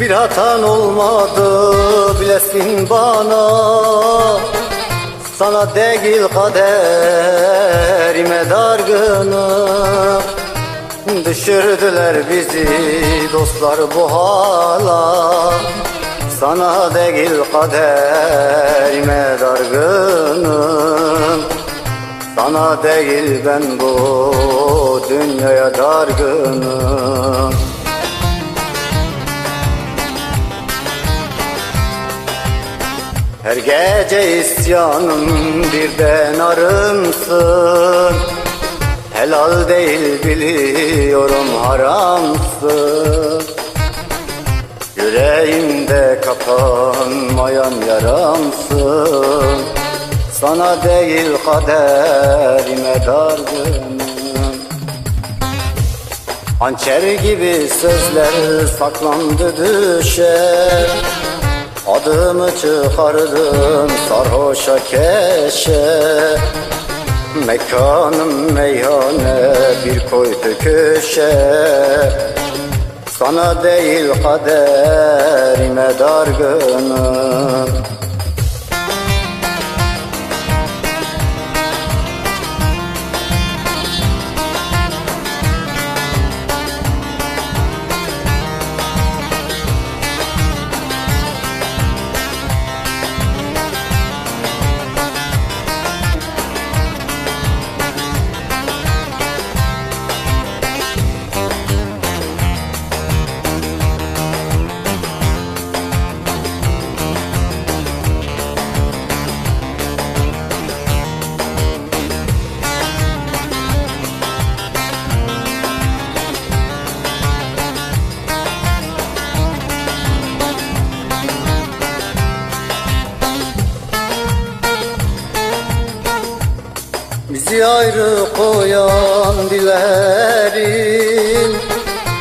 Bir hatan olmadı bilesin bana. Sana değil kaderime dargınım Düşürdüler bizi dostlar bu hala. Sana değil kaderime dargınım Sana değil ben bu dünyaya dargınım Her gece isyanım birden arımsın. Helal değil biliyorum haramsın. Yüreğimde kapanmayan yaramsın. Sana değil kaderime dargınım. Hançer gibi sözler saklandı düşer Adımı çıkardım sarhoşa keşe. Mekanım meyhane bir koydu köşe Sana değil kaderime dargınım Bizi ayrı koyan dilerim.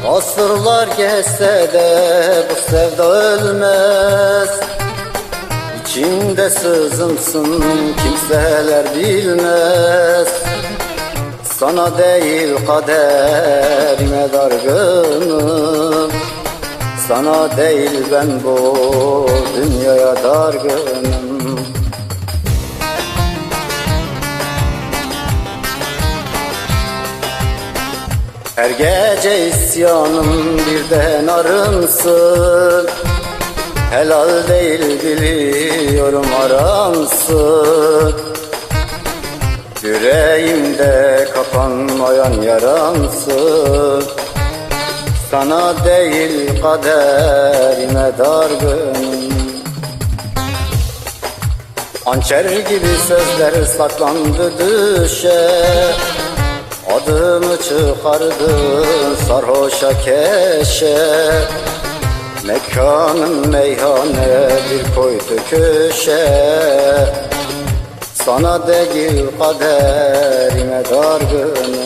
Asırlar geçse de bu sevda ölmez. İçimde sızımsın kimseler bilmez. Sana değil kaderime dargınım Sana değil ben bu dünyaya dargınım Her gece isyanım birden arınsın. Helal değil biliyorum aramsın Yüreğimde kapanmayan yaransın. Sana değil kaderime dargınım Hançer gibi sözler saklandı düşe Adımı çıkardın sarhoşa keşe. Mekanım meyhane bir koydu köşe Sana değil kaderime dargınım